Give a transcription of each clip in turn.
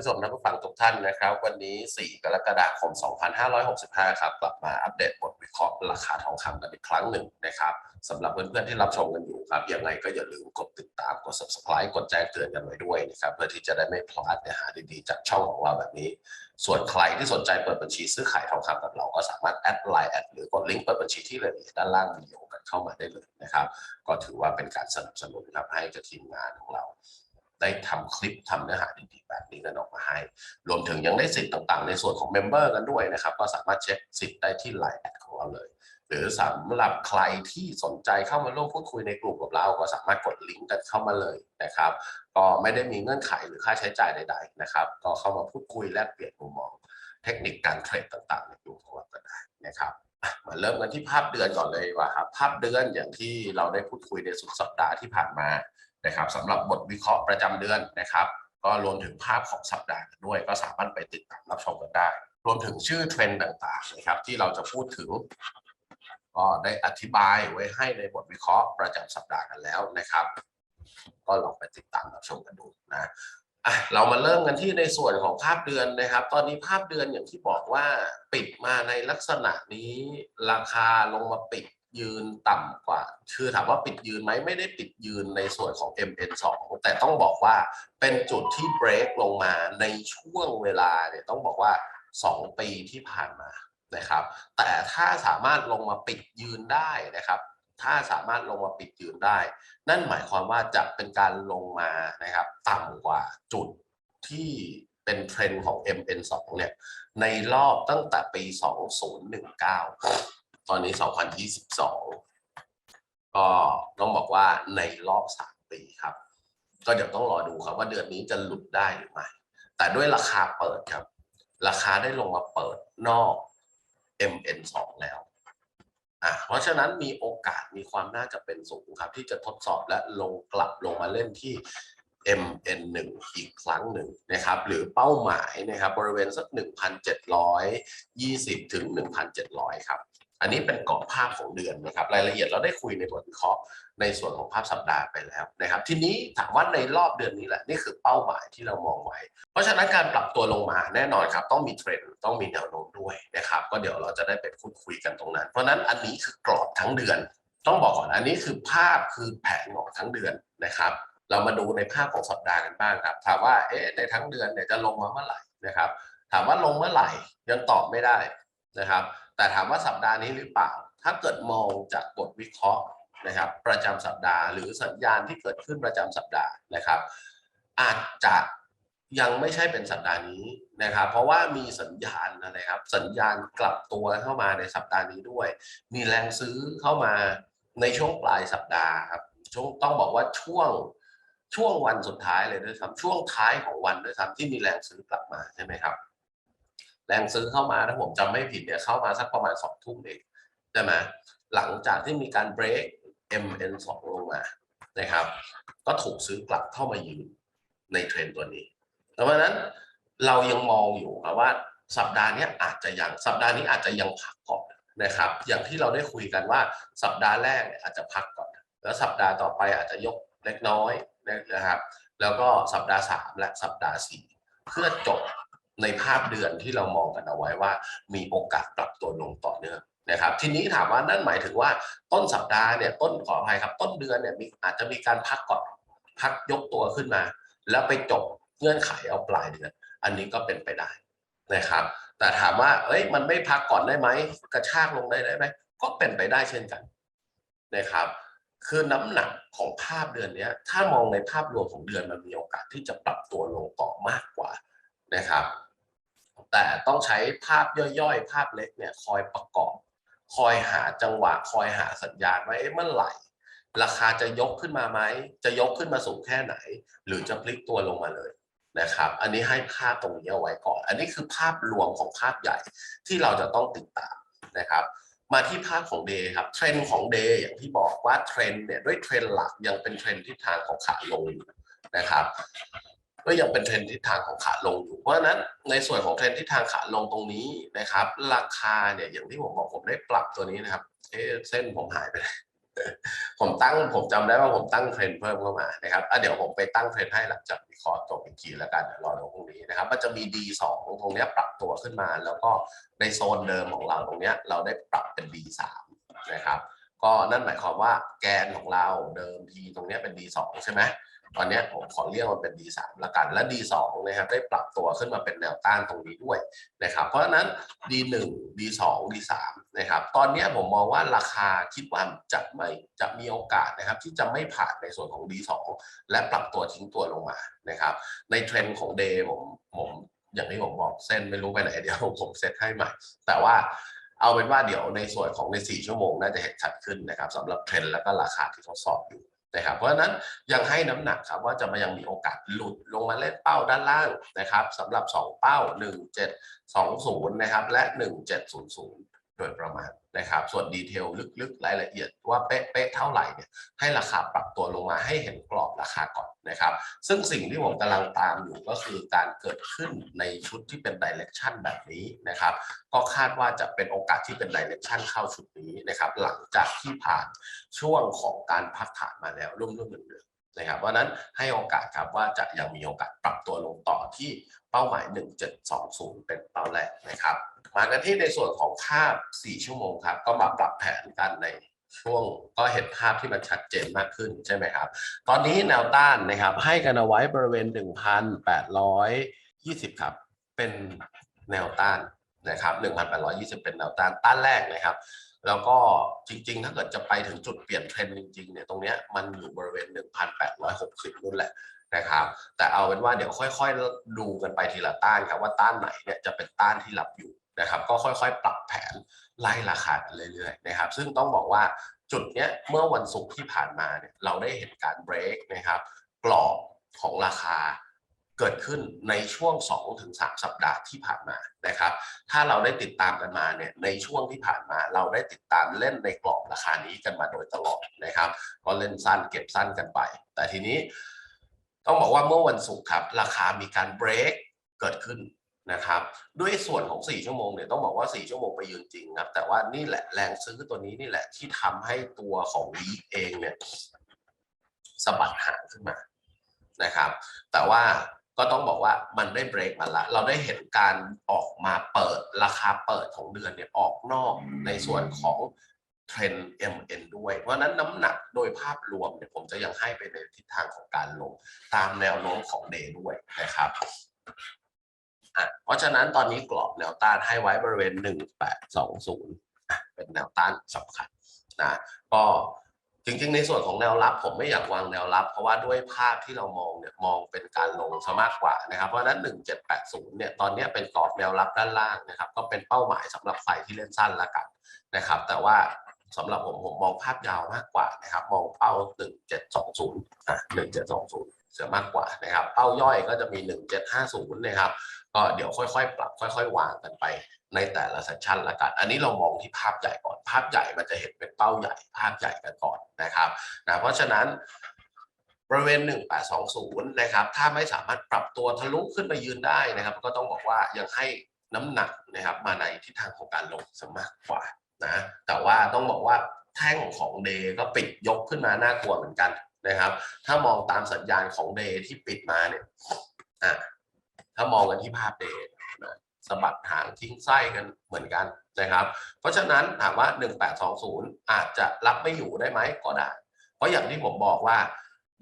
ผู้ชมท่านผู้ฟังทุกท่านนะครับ วันนี้ 4 กรกฎาคม 2565 ครับกลับมาอัปเดตบทวิเคราะห์ราคาทองคำกันอีกครั้งหนึ่งนะครับสำหรับเพื่อนๆที่รับชมกันอยู่ครับยังไงก็อย่าลืมกดติดตามกด subscribe กดแจ้งเตือนกันไว้ด้วยนะครับเพื่อที่จะได้ไม่พลาดเนื้อหาดีๆ จากช่องของเราแบบนี้ ส่วนใครที่สนใจเปิดบัญชีซื้อขายทองคำกับเราก็สามารถแอดไลน์แอดหรือกดลิงก์เปิดบัญชีที่รายละเอียด้านล่างวิดีโอกันเข้ามาได้เลยนะครับก็ถือว่าเป็นการสนับสนุนครับให้กับทีมงานของเรา ได้ทำคลิปทำเนื้อหาดีๆแบบนี้กันออกมาให้ รวมถึงยังได้สิทธิ์ต่างๆ ในส่วนของเมมเบอร์กันด้วยนะครับ ก็สามารถเช็คสิทธิ์ได้ที่ไลน์แอดของเราเลย หรือสำหรับใครที่สนใจเข้ามาร่วมพูดคุยในกลุ่มกับเรา ก็สามารถกดลิงก์กันเข้ามาเลยนะครับ ก็ไม่ได้มีเงื่อนไขหรือค่าใช้จ่ายใด ๆ นะครับ ก็เข้ามาพูดคุยแลกเปลี่ยนมุมมอง เทคนิคการเทรดต่างๆ ในกลุ่มของเรากันได้นะครับมาเริ่มกันที่ภาพเดือนก่อนเลยว่าครับภาพเดือนอย่างที่เราได้พูดคุยในสุดสัปดาห์ที่ผ่านมา นะครับสำหรับบทวิเคราะห์ประจำเดือนนะครับ ก็รวมถึงภาพของสัปดาห์ด้วย ก็สามารถไปติดตามรับชมกันได้ รวมถึงชื่อเทรนด์ต่างๆนะครับที่เราจะพูดถึงก็ได้อธิบายไว้ให้ในบทวิเคราะห์ประจำสัปดาห์กันแล้วนะครับ ก็ลองไปติดตามรับชมกันดูนะอะเรามาเริ่มกันที่ในส่วนของภาพเดือนนะครับ ตอนนี้ภาพเดือนอย่างที่บอกว่าปิดมาในลักษณะนี้ราคาลงมาปิด ยืนต่ำกว่า คือถามว่าปิดยืนไหมไม่ได้ปิดยืนในส่วนของ MN2 แต่ต้องบอกว่าเป็นจุดที่เบรกลงมาในช่วงเวลาเนี่ยต้องบอกว่า 2 ปีที่ผ่านมานะครับ แต่ถ้าสามารถลงมาปิดยืนได้นะครับ ถ้าสามารถลงมาปิดยืนได้ นั่นหมายความว่าจะเป็นการลงมานะครับ ต่ำกว่าจุดที่เป็นเทรนด์ของ MN2 เนี่ยในรอบตั้งแต่ปี 2019 ตอนนี้ 2022 ก็ต้องบอกว่าในรอบ3ปีครับ ก็เดี๋ยวต้องรอดูครับว่าเดือนนี้จะหลุดได้หรือไม่ แต่ด้วยราคาเปิดครับ ราคาได้ลงมาเปิดนอก MN2 แล้วอะเพราะฉะนั้นมีโอกาสมีความน่าจะเป็นสูงครับ ที่จะทดสอบและลงกลับลงมาเล่นที่ MN1 อีกครั้งหนึ่งนะครับ หรือเป้าหมายนะครับ บริเวณสัก 1,720 ถึง 1,700 ครับ อันนี้เป็นกรอบภาพของเดือนนะครับ รายละเอียดเราได้คุยในบทวิเคราะห์ในส่วนของภาพสัปดาห์ไปแล้วนะครับ ทีนี้ถามว่าในรอบเดือนนี้แหละนี่คือเป้าหมายที่เรามองไว้ เพราะฉะนั้นการปรับตัวลงมาแน่นอนครับ ต้องมีเทรนด์ต้องมีแนวโน้มด้วยนะครับ ก็เดี๋ยวเราจะได้ไปพูดคุยกันตรงนั้น เพราะฉะนั้นอันนี้คือกรอบทั้งเดือน ต้องบอกก่อนอันนี้คือภาพคือแผนของทั้งเดือนนะครับเรามาดูในภาพของสัปดาห์กันบ้างครับ ถามว่าเอ๊ะในทั้งเดือนเนี่ยจะลงมาเมื่อไหร่นะครับ ถามว่าลงเมื่อไหร่ยังตอบไม่ได้นะครับ แต่ถามว่าสัปดาห์นี้หรือเปล่า ถ้าเกิดมองจากบทวิเคราะห์นะครับ ประจำสัปดาห์หรือสัญญาณที่เกิดขึ้นประจำสัปดาห์นะครับ อาจจะยังไม่ใช่เป็นสัปดาห์นี้นะครับ เพราะว่ามีสัญญาณนะครับ สัญญาณกลับตัวเข้ามาในสัปดาห์นี้ด้วย มีแรงซื้อเข้ามาในช่วงปลายสัปดาห์ครับช่วงต้องบอกว่าช่วงช่วงวันสุดท้ายเลยด้วยซ้ำช่วงท้ายของวันด้วยซ้ำที่มีแรงซื้อกลับมาใช่ไหมครับ แรงซื้อเข้ามาถ้าผมจำไม่ผิดเนี่ยเข้ามาสักประมาณสองทุ่มเองใช่ไหมหลังจากที่มีการเบรก MN2 ลงมานะครับ ก็ถูกซื้อกลับเข้ามายืนในเทรนตัวนี้เพราะฉะนั้นเรายังมองอยู่ครับว่าสัปดาห์นี้อาจจะยังสัปดาห์นี้อาจจะยังพักก่อนนะครับ อย่างที่เราได้คุยกันว่าสัปดาห์แรกเนี่ยอาจจะพักก่อน แล้วสัปดาห์ต่อไปอาจจะยกเล็กน้อยนะครับ แล้วก็สัปดาห์สามและสัปดาห์สี่เพื่อจบ ในภาพเดือนที่เรามองกันเอาไว้ว่า มีโอกาสปรับตัวลงต่อเนื่องนะครับทีนี้ถามว่านั่นหมายถึงว่าต้นสัปดาห์เนี่ยต้นขออภัยครับ ต้นเดือนเนี่ยมีอาจจะมีการพักก่อนพักยกตัวขึ้นมา แล้วไปจบเงื่อนไขเอาปลายเดือน อันนี้ก็เป็นไปได้นะครับ แต่ถามว่าเอ้ยมันไม่พักก่อนได้ไหมกระชากลงได้ได้ไหมก็เป็นไปได้เช่นกันนะครับ คือน้ำหนักของภาพเดือนนี้ถ้ามองในภาพรวมของเดือนมันมีโอกาสที่จะปรับตัวลงต่อมากกว่านะครับ แต่ต้องใช้ภาพย่อยๆ ภาพเล็กเนี่ยคอยประกอบ คอยหาจังหวะ คอยหาสัญญาณว่าเอ๊ะเมื่อไหร่ ราคาจะยกขึ้นมาไหม จะยกขึ้นมาสูงแค่ไหน หรือจะพลิกตัวลงมาเลยนะครับ อันนี้ให้ภาพตรงนี้เอาไว้ก่อน อันนี้คือภาพรวมของภาพใหญ่ที่เราจะต้องติดตามนะครับ มาที่ภาพของเดย์ครับ เทรนด์ของเดย์อย่างที่บอกว่าเทรนด์เนี่ยด้วยเทรนด์หลักยังเป็นเทรนด์ทิศทางของขาลงอยู่นะครับ ก็ยังเป็นเทรนทิศทางของขาลงอยู่ เพราะฉะนั้นในส่วนของเทรนทิศทางขาลงตรงนี้นะครับ ราคาเนี่ยอย่างที่ผมบอกผมได้ปรับตัวนี้นะครับเอ๊เส้นผมหายไปเลยผมตั้งผมจำได้ว่าผมตั้งเทรนเพิ่มเข้ามานะครับอะเดี๋ยวผมไปตั้งเทรนให้หลังจากวิเคราะห์จบอีกทีแล้วกันรอดูพรุ่งนี้นะครับ มันจะมี D2 ตรงเนี้ยปรับตัวขึ้นมา แล้วก็ในโซนเดิมของเราตรงเนี้ยเราได้ปรับเป็น D3 นะครับ ก็นั่นหมายความว่าแกนของเราเดิมทีตรงเนี้ยเป็น D2 ใช่ไหม ตอนนี้ผมขอเรียกมันเป็น D3 ละกัน และ D2 นะครับได้ปรับตัวขึ้นมาเป็นแนวต้านตรงนี้ด้วยนะครับ เพราะฉะนั้น D1 D2 D3 นะครับ ตอนนี้ผมมองว่าราคาคิดว่าจะไม่จะมีโอกาสนะครับ ที่จะไม่ผ่านในส่วนของ D2 และปรับตัวทิ้งตัวลงมานะครับ ในเทรนด์ของ Day ผมผมอย่างที่ผมบอกเส้นไม่รู้ไปไหนเดี๋ยวผมเซตให้ใหม่ แต่ว่าเอาเป็นว่าเดี๋ยวในส่วนของใน 4 ชั่วโมงน่าจะเห็นชัดขึ้นนะครับสำหรับเทรนด์แล้วก็ราคาที่ทดสอบอยู่ นะครับเพราะฉะนั้นยังให้น้ำหนักครับว่าจะมายังมีโอกาสหลุดลงมาเล่นเป้าด้านล่างนะครับสำหรับ 2 เป้า 1720 นะครับและ 1700 โดยประมาณนะครับ ส่วนดีเทลลึกๆ รายละเอียดว่าเป๊ะๆเท่าไหร่เนี่ยให้ราคาปรับตัวลงมาให้เห็นกรอบราคาก่อนนะครับ ซึ่งสิ่งที่ผมกำลังตามอยู่ก็คือการเกิดขึ้นในชุดที่เป็นดิเรกชันแบบนี้นะครับ ก็คาดว่าจะเป็นโอกาสที่เป็นดิเรกชันเข้าชุดนี้นะครับ หลังจากที่ผ่านช่วงของการพักฐานมาแล้วร่วมๆหนึ่งเดือน นะครับเพราะนั้นให้โอกาสครับว่าจะยังมีโอกาสปรับตัวลงต่อที่เป้าหมาย 1720 เป็นเป้าแรกนะครับ มากันที่ในส่วนของภาพ 4 ชั่วโมงครับ ก็มาปรับแผนกันในช่วงก็เห็นภาพที่มันชัดเจนมากขึ้นใช่ไหมครับ ตอนนี้แนวต้านนะครับ ให้กันเอาไว้บริเวณ 1,820 ครับ เป็นแนวต้านนะครับ 1,820 เป็นแนวต้านต้านแรกนะครับ แล้วก็จริงๆ ถ้าเกิดจะไปถึงจุดเปลี่ยนเทรนด์จริงๆเนี่ยตรงเนี้ยมันอยู่บริเวณ 1,860นู่นแหละนะครับ แต่เอาเป็นว่าเดี๋ยวค่อยๆ ดูกันไปทีละต้านครับว่าต้านไหนเนี่ยจะเป็นต้านที่รับอยู่นะครับก็ค่อยๆ ปรับแผนไล่ราคาเรื่อยๆนะครับ ซึ่งต้องบอกว่าจุดเนี้ยเมื่อวันศุกร์ที่ผ่านมาเนี่ยเราได้เห็นการเบรกนะครับกรอบของราคา เกิดขึ้นในช่วง 2-3 สัปดาห์ที่ผ่านมานะครับ ถ้าเราได้ติดตามกันมาเนี่ยในช่วงที่ผ่านมาเราได้ติดตามเล่นในกรอบราคานี้กันมาโดยตลอดนะครับ ก็เล่นสั้นเก็บสั้นกันไป แต่ทีนี้ต้องบอกว่าเมื่อวันศุกร์ครับ ราคามีการเบรกเกิดขึ้นนะครับด้วยส่วนของ 4 ชั่วโมงเนี่ยต้องบอกว่า 4 ชั่วโมงไปยืนจริงครับ แต่ว่านี่แหละแรงซื้อตัวนี้นี่แหละที่ทำให้ตัวของวีเองเนี่ยสะบัดหางขึ้นมานะครับ แต่ว่า ก็ต้องบอกว่ามันได้เบรกมาละ เราได้เห็นการออกมาเปิดราคาเปิดของเดือนเนี่ยออกนอกในส่วนของเทรน MN ด้วย เพราะฉะนั้นน้ำหนักโดยภาพรวมเนี่ยผมจะยังให้ไปในทิศทางของการลงตามแนวโน้มของเดย์ด้วยนะครับอะเพราะฉะนั้นตอนนี้กรอบแนวต้านให้ไว้บริเวณ 1820อะเป็นแนวต้านสำคัญนะก็ จริงๆ ในส่วนของแนวรับ ผมไม่อยากวางแนวรับ เพราะว่าด้วยภาพที่เรามองเนี่ยมองเป็นการลงซะมากกว่านะครับ เพราะฉะนั้น 1780 เนี่ยตอนนี้เป็นกรอบแนวรับด้านล่างนะครับ ก็เป็นเป้าหมายสำหรับใครที่เล่นสั้นละกันนะครับ แต่ว่าสำหรับผมผมมองภาพยาวมากกว่านะครับ มองเป้า 1720อะ1720 เสียมากกว่านะครับ เป้าย่อยก็จะมี 1750 นะครับ ก็เดี๋ยวค่อยๆ ปรับค่อย ๆ วางกันไปในแต่ละเซสชันละกัน อันนี้เรามองที่ภาพใหญ่ก่อน ภาพใหญ่มันจะเห็นเป็นเป้าใหญ่ภาพใหญ่กันก่อนนะครับนะเพราะฉะนั้นบริเวณ 1820 นะครับ ถ้าไม่สามารถปรับตัวทะลุขึ้นไปยืนได้นะครับ ก็ต้องบอกว่ายังให้น้ำหนักนะครับมาในทิศทางของการลงซะมากกว่านะ แต่ว่าต้องบอกว่าแท่งของเดย์ก็ปิดยกขึ้นมาน่ากลัวเหมือนกันนะครับ ถ้ามองตามสัญญาณของเดย์ที่ปิดมาเนี่ย อะ ถ้ามองกันที่ภาพเดย์นะสะบัดหางทิ้งไส้กันเหมือนกันนะครับ เพราะฉะนั้นถามว่า 1820 อาจจะรับไม่อยู่ได้ไหมก็ได้ เพราะอย่างที่ผมบอกว่า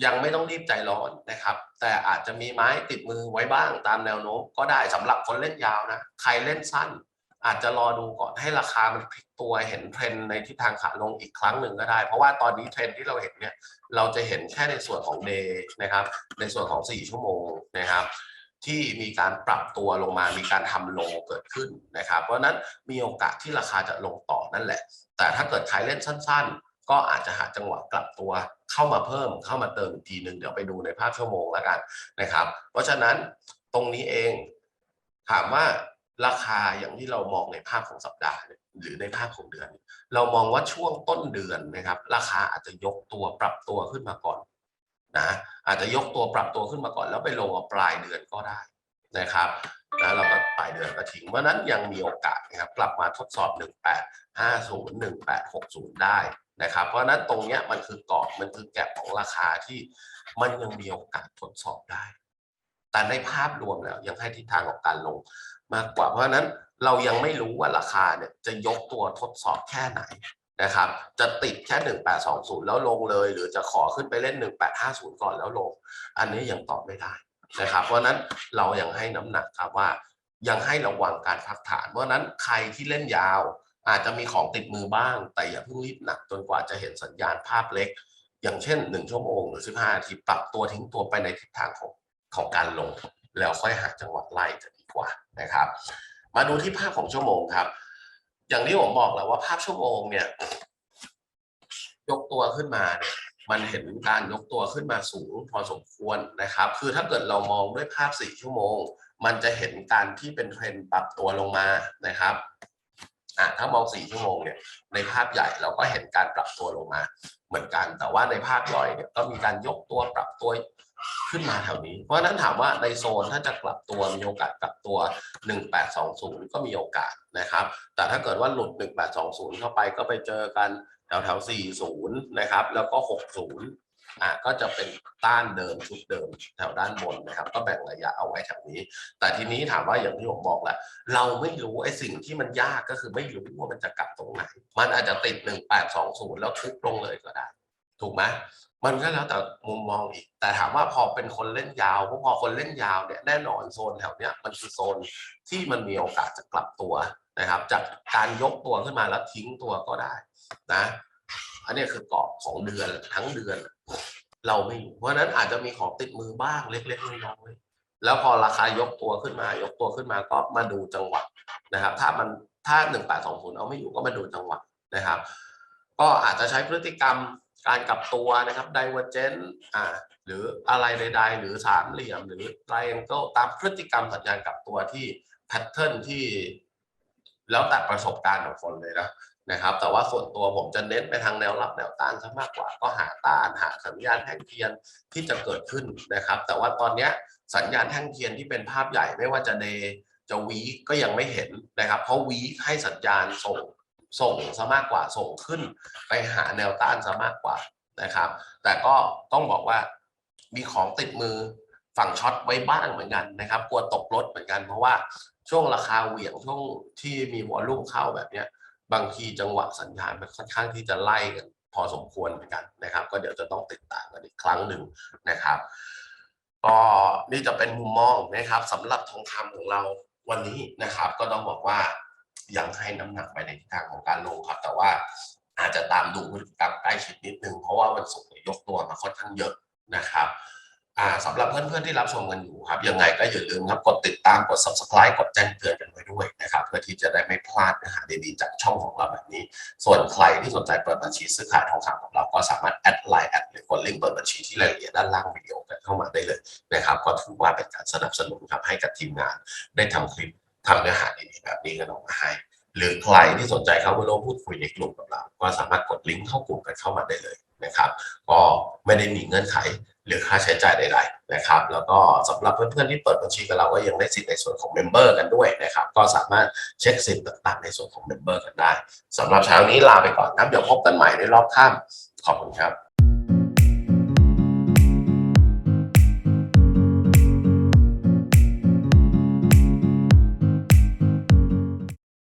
ยังไม่ต้องรีบใจร้อนนะครับ แต่อาจจะมีไม้ติดมือไว้บ้างตามแนวโน้มก็ได้สำหรับคนเล่นยาวนะ ใครเล่นสั้น อาจจะรอดูก่อนให้ราคามันพลิกตัวเห็นเทรนด์ในทิศทางขาลงอีกครั้งหนึ่งก็ได้ เพราะว่าตอนนี้เทรนด์ที่เราเห็นเนี่ยเราจะเห็นแค่ในส่วนของเดย์นะครับ ในส่วนของ 4 ชั่วโมงนะครับ ที่มีการปรับตัวลงมา มีการทำโลเกิดขึ้นนะครับ เพราะนั้นมีโอกาสที่ราคาจะลงต่อนั่นแหละ แต่ถ้าเกิดใครเล่นสั้น ๆ ก็อาจจะหาจังหวะกลับตัวเข้ามาเพิ่มเข้ามาเติมอีกทีหนึ่งเดี๋ยวไปดูในภาพชั่วโมงแล้วกันนะครับ เพราะฉะนั้นตรงนี้เองถามว่าราคาอย่างที่เรามองในภาพของสัปดาห์หรือในภาพของเดือน เรามองว่าช่วงต้นเดือนนะครับ ราคาอาจจะยกตัวปรับตัวขึ้นมาก่อน นะอาจจะยกตัวปรับตัวขึ้นมาก่อน แล้วไปลงปลายเดือนก็ได้นะครับแล้วเราก็ปลายเดือนก็ทิ้งเพราะนั้นยังมีโอกาสนะครับกลับมาทดสอบ 1850 1860 ได้นะครับ เพราะนั้นตรงเนี้ยมันคือกรอบมันคือแก็บของราคาที่มันยังมีโอกาสทดสอบได้ แต่ในภาพรวมแล้วยังให้ทิศทางของการลงมากกว่าเพราะนั้นเรายังไม่รู้ว่าราคาเนี่ยจะยกตัวทดสอบแค่ไหน นะครับ จะติดแค่ 1820 แล้วลงเลย หรือจะขอขึ้นไปเล่น 1850 ก่อนแล้วลง อันนี้ยังตอบไม่ได้นะครับ เพราะนั้นเรายังให้น้ำหนักครับว่ายังให้ระวังการพักฐาน เพราะฉะนั้นใครที่เล่นยาว อาจจะมีของติดมือบ้าง แต่อย่าเพิ่งรีบหนักจนกว่าจะเห็นสัญญาณภาพเล็ก อย่างเช่น 1 ชั่วโมงหรือ 15นาทีปรับตัวทิ้งตัวไปในทิศทางของของการลง แล้วค่อยหาจังหวะไล่จะดีกว่านะครับ มาดูที่ภาพของชั่วโมงครับ อย่างที่ผมบอกแล้วว่าภาพชั่วโมงเนี่ย ยกตัวขึ้นมาเนี่ยมันเห็นการยกตัวขึ้นมาสูงพอสมควรนะครับ คือถ้าเกิดเรามองด้วยภาพ 4 ชั่วโมง มันจะเห็นการที่เป็นเทรนปรับตัวลงมานะครับอะถ้ามอง 4 ชั่วโมงเนี่ยในภาพใหญ่เราก็เห็นการปรับตัวลงมา เหมือนกันแต่ว่าในภาพย่อยเนี่ยก็มีการยกตัวปรับตัว ขึ้นมาแถวนี้ เพราะฉะนั้นถามว่าในโซนถ้าจะกลับตัวมีโอกาสกลับตัว 1820 ก็มีโอกาสนะครับ แต่ถ้าเกิดว่าหลุด 1820 เข้าไปก็ไปเจอกันแถวแถว40 นะครับ แล้วก็ 60 อะก็จะเป็นต้านเดิมชุดเดิมแถวด้านบนนะครับ ก็แบ่งระยะเอาไว้แถวนี้ แต่ทีนี้ถามว่าอย่างที่ผมบอกแหละเราไม่รู้ไอ้สิ่งที่มันยากก็คือไม่รู้ว่ามันจะกลับตรงไหน มันอาจจะติด 1820 แล้วทุบลงเลยก็ได้ ถูกไหมมันก็แล้วแต่มุมมองอีก แต่ถามว่าพอเป็นคนเล่นยาวเพราะพอคนเล่นยาวเนี่ยแน่นอนโซนแถวเนี้ยมันคือโซนที่มันมีโอกาสจะกลับตัวนะครับ จากการยกตัวขึ้นมาแล้วทิ้งตัวก็ได้นะ อันนี้คือกรอบของเดือนทั้งเดือน เราไม่รู้เพราะฉะนั้นอาจจะมีของติดมือบ้างเล็กๆน้อยๆแล้วพอราคายกตัวขึ้นมา ยกตัวขึ้นมาก็มาดูจังหวะนะครับ ถ้ามันถ้าหนึ่งแปดสองศูนย์เอาไม่อยู่ก็มาดูจังหวะนะครับ ก็อาจจะใช้พฤติกรรม การกลับตัวนะครับ divergent อ่าหรืออะไรใดๆหรือสามเหลี่ยม หรือ triangle ตามพฤติกรรมสัญญาณกลับตัวที่แพทเทิร์นที่ แล้วแต่ประสบการณ์ของคนเลยนะนะครับ แต่ว่าส่วนตัวผมจะเน้นไปทางแนวรับแนวต้านซะมากกว่าก็หาต้านหาสัญญาณแท่งเทียนที่จะเกิดขึ้นนะครับ แต่ว่าตอนเนี้ยสัญญาณแท่งเทียนที่เป็นภาพใหญ่ไม่ว่าจะเดย์จะวีก็ยังไม่เห็นนะครับ เพราะวีให้สัญญาณส่ง ส่งซะมากกว่าส่งขึ้น ไปหาแนวต้านซะมากกว่านะครับ แต่ก็ต้องบอกว่ามีของติดมือฝั่งช็อตไว้บ้างเหมือนกันนะครับ กลัวตกรถเหมือนกันเพราะว่าช่วงราคาเหวี่ยงช่วงที่มีวอลลุ่มเข้าแบบเนี้ยบางทีจังหวะสัญญาณมันค่อนข้างที่จะไล่กันพอสมควรเหมือนกันนะครับ ก็เดี๋ยวจะต้องติดตามกันอีกครั้งหนึ่งนะครับก็นี่จะเป็นมุมมองนะครับสำหรับทองคำของเราวันนี้นะครับ ก็ต้องบอกว่า ยังให้น้ำหนักไปในทิศทางของการลงครับ แต่ว่าอาจจะตามดูพฤติกรรมใกล้ชิดนิดนึง เพราะว่าวันศุกร์ยยกตัวมาค่อนข้างเยอะนะครับสำหรับเพื่อนๆที่รับชมกันอยู่ครับยังไงก็อย่าลืมครับกดติดตามกด subscribe กดแจ้งเตือนกันไว้ด้วยนะครับเพื่อที่จะได้ไม่พลาดเนื้อหาดีๆจากช่องของเราแบบนี้ ส่วนใครที่สนใจเปิดบัญชีซื้อขายทองคำของเราก็สามารถแอดไลน์แอดหรือกดลิงก์เปิดบัญชีที่รายละเอียดด้านล่างวิดีโอกันเข้ามาได้เลยนะครับก็ถือว่าเป็นการสนับสนุนครับให้กับทีมงานได้ทำคลิป ทำเนื้อหาดีๆแบบนี้กันออกมาให้ หรือใครที่สนใจเข้ามาร่วมพูดคุยในกลุ่มกับเรา ก็สามารถกดลิงก์เข้ากลุ่มกันเข้ามาได้เลยนะครับ ก็ไม่ได้มีเงื่อนไขหรือค่าใช้จ่ายใดๆนะครับ แล้วก็สำหรับเพื่อนๆที่เปิดบัญชีกับเราก็ยังได้สิทธิ์ในส่วนของเมมเบอร์กันด้วยนะครับ ก็สามารถเช็คสิทธิ์ต่างๆ ในส่วนของเมมเบอร์กันได้สำหรับเช้านี้ลาไปก่อนครับเดี๋ยวพบกันใหม่ในรอบค่ำขอบคุณครับ